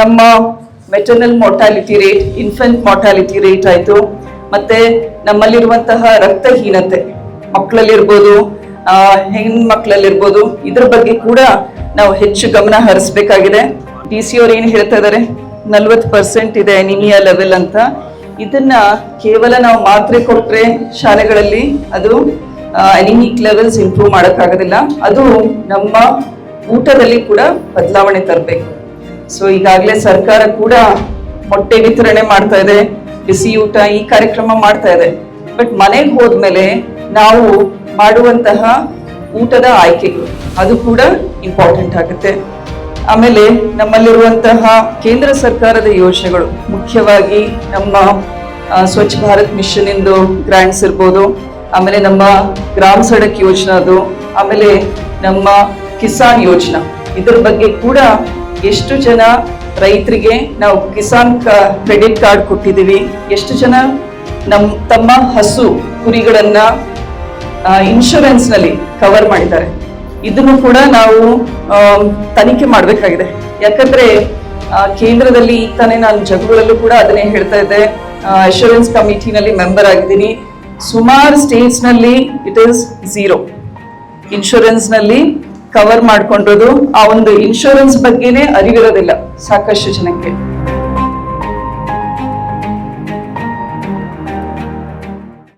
ನಮ್ಮ maternal mortality rate infant mortality rate ಆಯಿತು. ಮತ್ತೆ ನಮ್ಮಲ್ಲಿರುವಂತಹ ರಕ್ತಹೀನತೆ, ಮಕ್ಕಳಲ್ಲಿರ್ಬೋದು ಹೆಣ್ಮಕ್ಳಲ್ಲಿರ್ಬೋದು, ಇದ್ರ ಬಗ್ಗೆ ಕೂಡ ನಾವು ಹೆಚ್ಚು ಗಮನ ಹರಿಸ್ಬೇಕಾಗಿದೆ. ಡಿ ಸಿ ಅವ್ರು ಏನು ಹೇಳ್ತಾ ಇದ್ದಾರೆ ನಲ್ವತ್ತು ಪರ್ಸೆಂಟ್ ಇದೆ ಅನಿಮಿಯಾ ಲೆವೆಲ್ ಅಂತ. ಇದನ್ನ ಕೇವಲ ನಾವು ಮಾತ್ರೆ ಕೊಟ್ಟರೆ ಶಾಲೆಗಳಲ್ಲಿ ಅದು ಅನಿಮಿಕ್ ಲೆವೆಲ್ಸ್ ಇಂಪ್ರೂವ್ ಮಾಡೋಕ್ಕಾಗೋದಿಲ್ಲ. ಅದು ನಮ್ಮ ಊಟದಲ್ಲಿ ಕೂಡ ಬದಲಾವಣೆ ತರಬೇಕು. ಸೊ ಈಗಾಗಲೇ ಸರ್ಕಾರ ಕೂಡ ಮೊಟ್ಟೆ ವಿತರಣೆ ಮಾಡ್ತಾ ಇದೆ, ಬಿಸಿ ಊಟ ಈ ಕಾರ್ಯಕ್ರಮ ಮಾಡ್ತಾ ಇದೆ. ಬಟ್ ಮನೆಗೆ ಹೋದ್ಮೇಲೆ ನಾವು ಮಾಡುವಂತಹ ಊಟದ ಆಯ್ಕೆಗಳು, ಅದು ಕೂಡ ಇಂಪಾರ್ಟೆಂಟ್ ಆಗುತ್ತೆ. ಆಮೇಲೆ ನಮ್ಮಲ್ಲಿರುವಂತಹ ಕೇಂದ್ರ ಸರ್ಕಾರದ ಯೋಜನೆಗಳು, ಮುಖ್ಯವಾಗಿ ನಮ್ಮ ಸ್ವಚ್ಛ ಭಾರತ್ ಮಿಷನ್ ಇಂದು ಗ್ರಾಂಟ್ಸ್ ಇರ್ಬೋದು, ಆಮೇಲೆ ನಮ್ಮ ಗ್ರಾಮ ಸಡಕ್ ಯೋಜನಾ ಅದು, ಆಮೇಲೆ ನಮ್ಮ ಕಿಸಾನ್ ಯೋಜನಾ, ಇದ್ರ ಬಗ್ಗೆ ಕೂಡ ಎಷ್ಟು ಜನ ರೈತರಿಗೆ ನಾವು ಕಿಸಾನ್ ಕ್ರೆಡಿಟ್ ಕಾರ್ಡ್ ಕೊಟ್ಟಿದ್ದೀವಿ, ಎಷ್ಟು ಜನ ನಮ್ಮ ತಮ್ಮ ಹಸು ಕುರಿಗಳನ್ನ ಇನ್ಶೂರೆನ್ಸ್ನಲ್ಲಿ ಕವರ್ ಮಾಡಿದ್ದಾರೆ. ಇದನ್ನು ಕೂಡ ನಾವು ತನಿಖೆ ಮಾಡಬೇಕಾಗಿದೆ. ಯಾಕಂದ್ರೆ ಕೇಂದ್ರದಲ್ಲಿ ಈಗ ತಾನೇ ನಾನು ಜಗಳಲ್ಲೂ ಕೂಡ ಅದನ್ನೇ ಹೇಳ್ತಾ ಇದ್ದೆ. ಅಶೂರೆನ್ಸ್ ಕಮಿಟಿನಲ್ಲಿ ಮೆಂಬರ್ ಆಗಿದ್ದೀನಿ. ಸುಮಾರು ಸ್ಟೇಟ್ಸ್ನಲ್ಲಿ ಇಟ್ ಇಸ್ ಝೀರೋ ಇನ್ಶೂರೆನ್ಸ್ನಲ್ಲಿ ಕವರ್ ಮಾಡ್ಕೊಂಡಿರೋದು ಆ ಒಂದು ಇನ್ಶೂರೆನ್ಸ್ ಬಗ್ಗೆನೇ ಅರಿವಿರೋದಿಲ್ಲ. ಸಾಕಷ್ಟು ಜನಕ್ಕೆ.